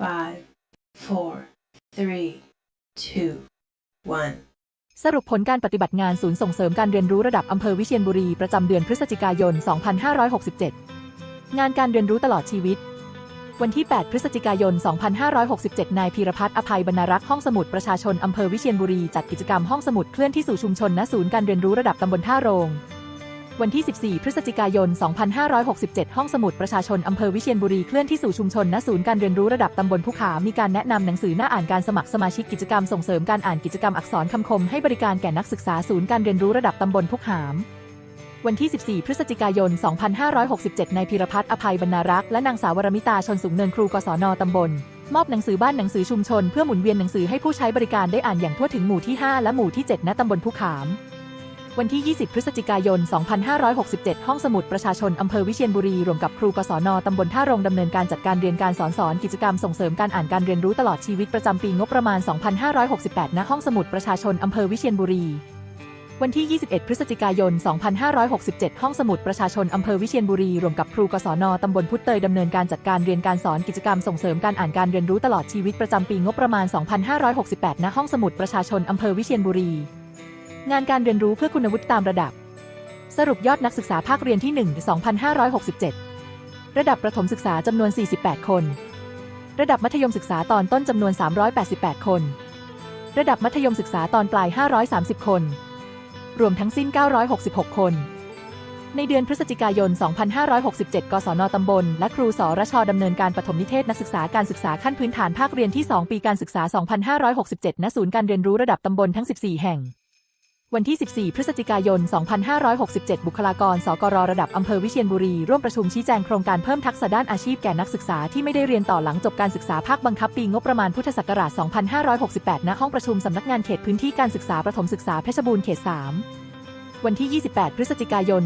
five, four, three, two, one. สรุปผลการปฏิบัติงานศูนย์ส่งเสริมการเรียนรู้ระดับอำเภอวิเชียรบุรี ประจำเดือนพฤศจิกายน 2567 งานการเรียนรู้ตลอดชีวิต วันที่ 8 พฤศจิกายน 2567 นายพีรพัฒน์อภัยบรรณรักษ์ห้องสมุดประชาชนอำเภอวิเชียรบุรี จัดกิจกรรมห้องสมุดเคลื่อนที่สู่ชุมชนณศูนย์การเรียนรู้ระดับตำบลท่าโรง วันที่ 14 พฤศจิกายน 2567 ห้องสมุดประชาชนอำเภอวิเชียรบุรีเคลื่อนที่สู่ชุมชนณศูนย์การเรียนรู้ระดับตำบลภูขา มีการแนะนำหนังสือหน้าอ่านการสมัครสมาชิกกิจกรรมส่งเสริมการอ่านกิจกรรมอักษรคำคมให้บริการแก่นักศึกษาศูนย์การเรียนรู้ระดับตำบลพุกหาม วันที่ 14 พฤศจิกายน 2567 นายพีรพัฒน์อภัยบรรณารักษ์และนางสาววรมิตาชนสูงเนินครูกศนตำบลมอบหนังสือบ้านหนังสือชุมชนเพื่อหมุนเวียนหนังสือให้ผู้ใช้บริการได้อ่านอย่างทั่วถึงหมู่ที่ 5 และหมู่ที่ 7 ณ ตำบลภูขาม วันที่ 20 พฤศจิกายน 2567 ห้องสมุดประชาชน อำเภอวิเชียรบุรี รวมกับครูกศนตำบลท่ารงดำเนินการจัดการเรียนการสอนสอนกิจกรรมส่งเสริมการอ่านการเรียนรู้ตลอดชีวิตประจำปีงบประมาณ 2568 ณ ห้องสมุดประชาชน อำเภอวิเชียรบุรี วันที่ 21 พฤศจิกายน 2567 ห้องสมุดประชาชน อำเภอวิเชียรบุรี รวมกับครูกศนตำบลพุทธเตยดำเนินการจัดการเรียนการสอนกิจกรรมส่งเสริมการอ่านการเรียนรู้ตลอดชีวิตประจำปีงบประมาณ 2568 ณ ห้องสมุดประชาชน อำเภอวิเชียรบุรี งานการเรียนรู้เพื่อคุณวุฒิตามระดับ สรุปยอดนักศึกษาภาคเรียนที่ 1 2567 ระดับประถมศึกษาจำนวน 48 คน ระดับมัธยมศึกษาตอนต้นจำนวน 388 คน ระดับมัธยมศึกษาตอนปลาย 530 คน รวมทั้งสิ้น 966 คน ในเดือนพฤศจิกายน 2567 กศนตำบล และครูสรชดำเนินการปฐมนิเทศนักศึกษาการศึกษาขั้นพื้นฐานภาคเรียนที่ 2 ปีการศึกษา 2567 ณ ศูนย์การเรียนรู้ระดับตำบลทั้ง 14 แห่ง วันที่ 14 พฤศจิกายน 2567 บุคลากร สกรระดับอำเภอวิเชียรบุรี ร่วมประชุมชี้แจงโครงการเพิ่มทักษะด้านอาชีพแก่นักศึกษาที่ไม่ได้เรียนต่อหลังจบการศึกษาภาคบังคับปีงบประมาณพุทธศักราช 2568 ณ ห้องประชุมสำนักงานเขตพื้นที่การศึกษาประถมศึกษาเพชรบูรณ์เขต 3วันที่ 28 พฤศจิกายน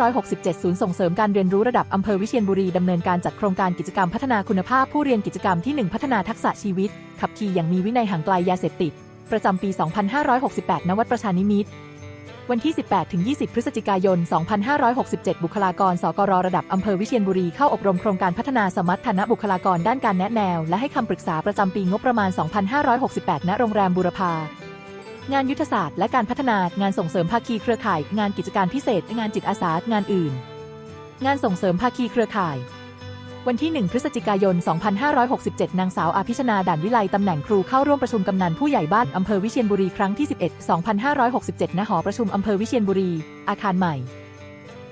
2567 ศูนย์ส่งเสริมการเรียนรู้ระดับอำเภอวิเชียรบุรีดำเนินการจัดโครงการกิจกรรมพัฒนาคุณภาพผู้เรียนกิจกรรมที่ 1 พัฒนาทักษะชีวิต ขับขี่อย่างมีวินัยห่างไกลยาเสพติด ประจำปี 2568 ณ วัดประชานิมิตรวันที่ 18ถึง20 พฤศจิกายน 2567 บุคลากร สกรระดับอำเภอวิเชียรบุรีเข้าอบรมโครงการพัฒนาสมรรถนะบุคลากรด้านการแนะแนว และให้คำปรึกษาประจำปีงบประมาณ 2568 ณ โรงแรมบูรพางานยุทธศาสตร์และการพัฒนางานส่งเสริมภาคีเครือข่าย งานกิจการพิเศษ งานจิตอาสา งานอื่น งานส่งเสริมภาคีเครือข่าย วันที่ 1 พฤศจิกายน 2567 นางสาวอาภิชนาด่านวิไลตำแหน่งครูเข้าร่วมประชุมกำนันผู้ใหญ่บ้านอำเภอวิเชียรบุรีครั้งที่ 11 2567 ณ หอประชุมอำเภอวิเชียรบุรี อาคารใหม่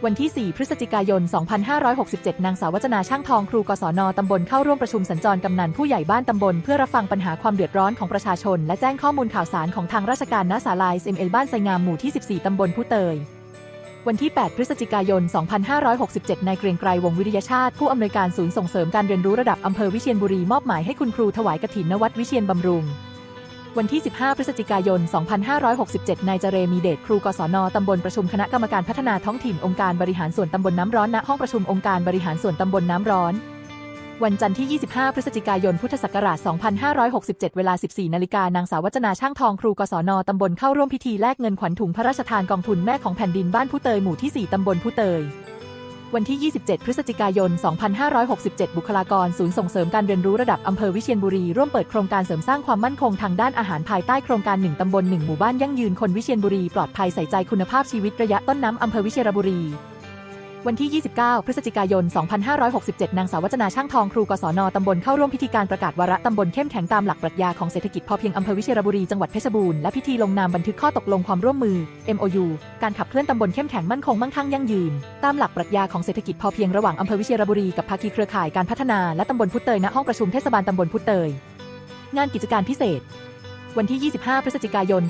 วันที่ 4 พฤศจิกายน 2567 นางสาววัจนาช่างทองครูกศนตำบลเข้าร่วมประชุมสัญจรกำนันผู้ใหญ่บ้านตำบลเพื่อรับฟังปัญหาความเดือดร้อนของประชาชน และแจ้งข้อมูลข่าวสารของทางราชการณศาลา SML บ้านไซงามหมู่ที่ 14 ตำบลผู้เตย วันที่ 8 พฤศจิกายน 2567 นายเกรียงไกรวงวิริยชาติ ผู้อำนวยการศูนย์ส่งเสริมการเรียนรู้ระดับอำเภอวิเชียรบุรีมอบหมายให้คุณครูถวายกฐินนวัดวิเชียรบำรุง วันที่ 15 พฤศจิกายน 2567 นายเจเรมีเดชครูกศนตำบลประชุมคณะกรรมการพัฒนาท้องถิ่นองค์การบริหารส่วนตำบลน้ำร้อนณห้องประชุมองค์การบริหารส่วนตำบลน้ำร้อน วันจันทร์ที่ 25 พฤศจิกายน พุทธศักราช 2567 เวลา 14 นาฬิกานางสาววัจนาช่างทองครูกศนตำบลเข้าร่วมพิธีแลกเงินขวัญถุงพระราชทานกองทุนแม่ของแผ่นดินบ้านผู้เตยหมู่ที่ 4 ตำบลผู้เตย วันที่ 27 พฤศจิกายน 2567 บุคลากรศูนย์ส่งเสริมการเรียนรู้ระดับอำเภอวิเชียรบุรีร่วมเปิดโครงการเสริมสร้างความมั่นคงทางด้านอาหารภายใต้โครงการ 1 ตำบล 1 หมู่บ้านยั่งยืนคนวิเชียรบุรีปลอดภัยใส่ใจคุณภาพชีวิตระยะต้นน้ำอำเภอวิเชียรบุรี วันที่ 29 พฤศจิกายน 2567 นางสาววัจนาช่างทองครูกศนตำบลเข้าร่วมพิธีการประกาศวาระตำบลเข้มแข็งตามหลักปรัชญาของเศรษฐกิจพอเพียงอำเภอวิเชียรบุรีจังหวัดเพชรบูรณ์และพิธีลงนามบันทึกข้อตกลงความร่วมมือ MOU การขับเคลื่อนตำบลเข้มแข็งมั่นคงมั่งคั่งยั่งยืน ตามหลักปรัชญาของเศรษฐกิจพอเพียงระหว่างอำเภอวิเชียรบุรีกับภาคีเครือข่ายการพัฒนาและตำบลพุทธเตยณห้องประชุมเทศบาลตำบลพุทธเตยงานกิจการพิเศษ วันที่ 25 พฤศจิกายน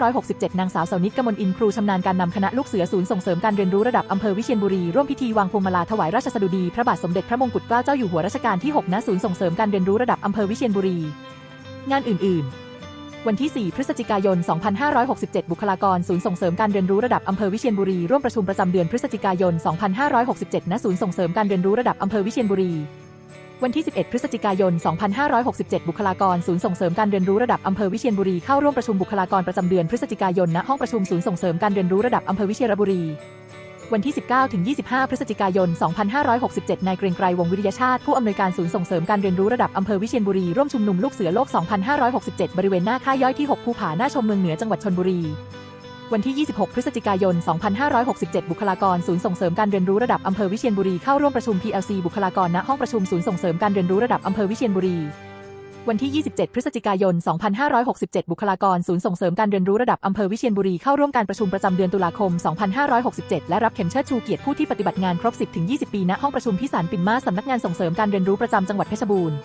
2567 นางสาวเสานิดกมลอินครูชำนาญการนำคณะลูกเสือศูนย์ส่งเสริมการเรียนรู้ระดับอำเภอวิเชียรบุรี ร่วมพิธีวางพวงมาลาถวายราชสดุดีพระบาทสมเด็จพระมงกุฎเกล้าเจ้าอยู่หัวรัชกาลที่ 6 ณ ศูนย์ส่งเสริมการเรียนรู้ระดับอำเภอวิเชียรบุรี งานอื่น ๆวันที่ 4 พฤศจิกายน 2567 บุคลากร ศูนย์ส่งเสริมการเรียนรู้ระดับอำเภอวิเชียรบุรี ร่วมประชุมประจำเดือนพฤศจิกายน 2567 ณ ศูนย์ส่งเสริมการเรียนรู้ระดับอำเภอวิเชียรบุรี วันที่ 11 พฤศจิกายน 2567 บุคลากรศูนย์ส่งเสริมการเรียนรู้ระดับอำเภอวิเชียรบุรีเข้าร่วมประชุมบุคลากรประจำเดือนพฤศจิกายนณห้องประชุมศูนย์ส่งเสริมการเรียนรู้ระดับอำเภอวิเชียรบุรีวันที่ 19-25 พฤศจิกายน 2567 นายเกรียงไกรวงวิริยชาติ ผู้อำนวยการศูนย์ส่งเสริมการเรียนรู้ระดับอำเภอวิเชียรบุรี ร่วมชุมนุมลูกเสือโลก 2567 บริเวณหน้าค่ายย่อยที่ 6 ภูผาหน้าชมเมืองเหนือจังหวัดชนบุรี วันที่ 26 พฤศจิกายน 2567 บุคลากรศูนย์ส่งเสริมการเรียนรู้ระดับอำเภอวิเชียรบุรีเข้าร่วมประชุม PLC บุคลากรณห้องประชุมศูนย์ส่งเสริมการเรียนรู้ระดับอำเภอวิเชียรบุรีวันที่ 27 พฤศจิกายน 2567 บุคลากรศูนย์ส่งเสริมการเรียนรู้ระดับอำเภอวิเชียรบุรีเข้าร่วมการประชุมประจำเดือนตุลาคม 2567 และรับเข็มเชิดชูเกียรติผู้ที่ปฏิบัติงานครบ 10-20 ปีณห้องประชุมพิสารปิ่นมาสสำนักงานส่งเสริมการเรียนรู้ประจำจังหวัดเพชรบูรณ์